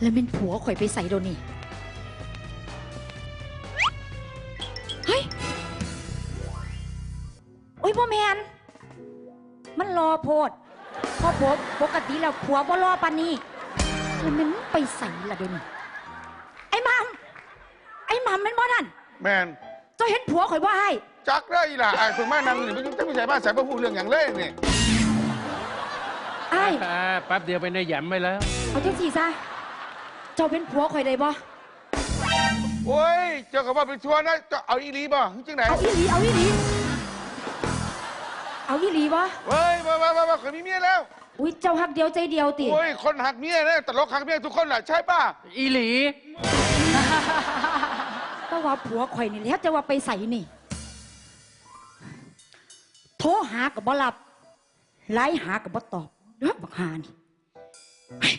แล้วเป็นผัวข่อยไปใส่โดนนี่เฮ้ยโอ้ยพ่อแมนมันรอโพดเพอผมปกติแล้วผัวบ่รอปานนี้แล้วมันไปใส่ละเดี๋ยวนี้ไอ้มัมไอ้มัมแมันบ่นั่นแมนเจ้าเห็นผัวข่อยบ่ให้จักเลยล่ะไอ้คนมานั่งนี่ไม่ต้องใส่บ้านใส่พระพูดเรื่องอย่างเล่นนี่ ไอ้ายอ่าแป๊บเดียวไปในแหยมไปแล้ว เอาจังสี่ซะเจ้าเป็นผัวข่อยได้บ่โอ้ย เจ้ากับว่าเป็นชัวร์นะเจะเอาอีหลีบ่จังไหนเอาอีหลีเอาอีหลีเอาอีหลีบ่เฮ้ยมามามามาเคยมีเมียแล้ว อุ้ยเจ้าหักเดียวใจเดียวติโอ้ย คนหักเมียนะตลกหักเมียทุกคนแหละใช่ป่ะอีหลีก็ว่าผัวข่อยนี่แหล้วจะว่าไปใส่นี่ โทรหากับบ่รับไลน์หากับบ่ตอบเด้อบักหานี่เฮ้ย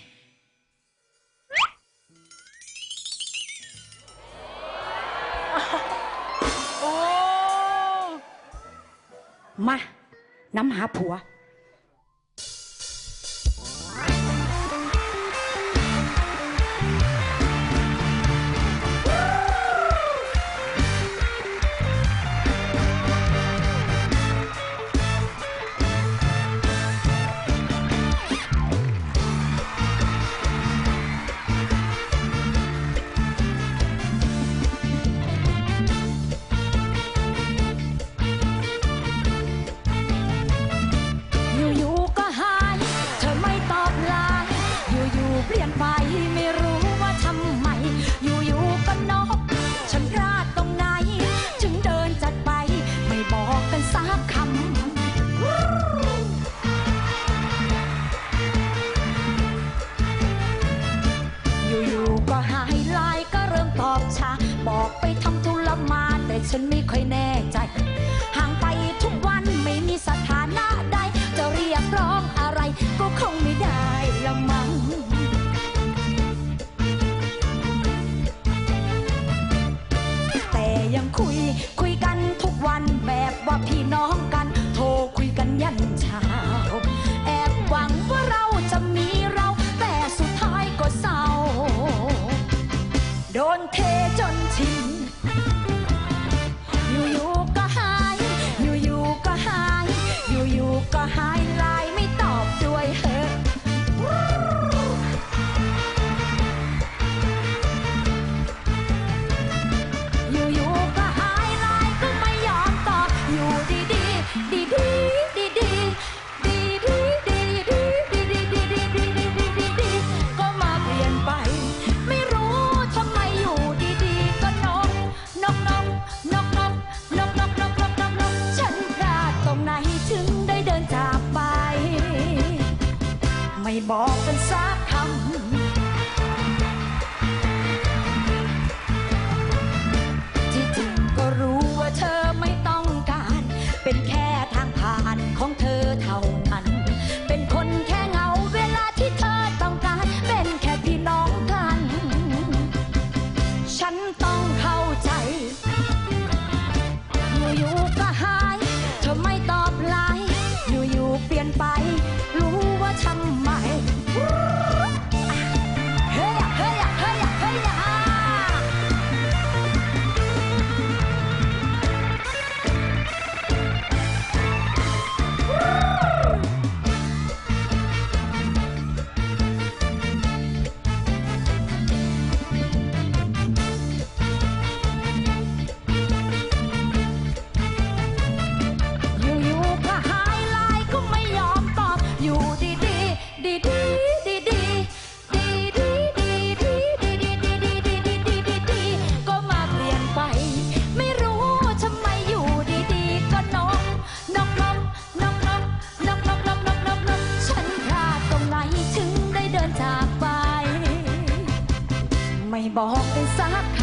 มาน้ำหาผัว ฉันไม่ค่อยแน่ me off inside. จากไป ไม่บอกเป็นสักค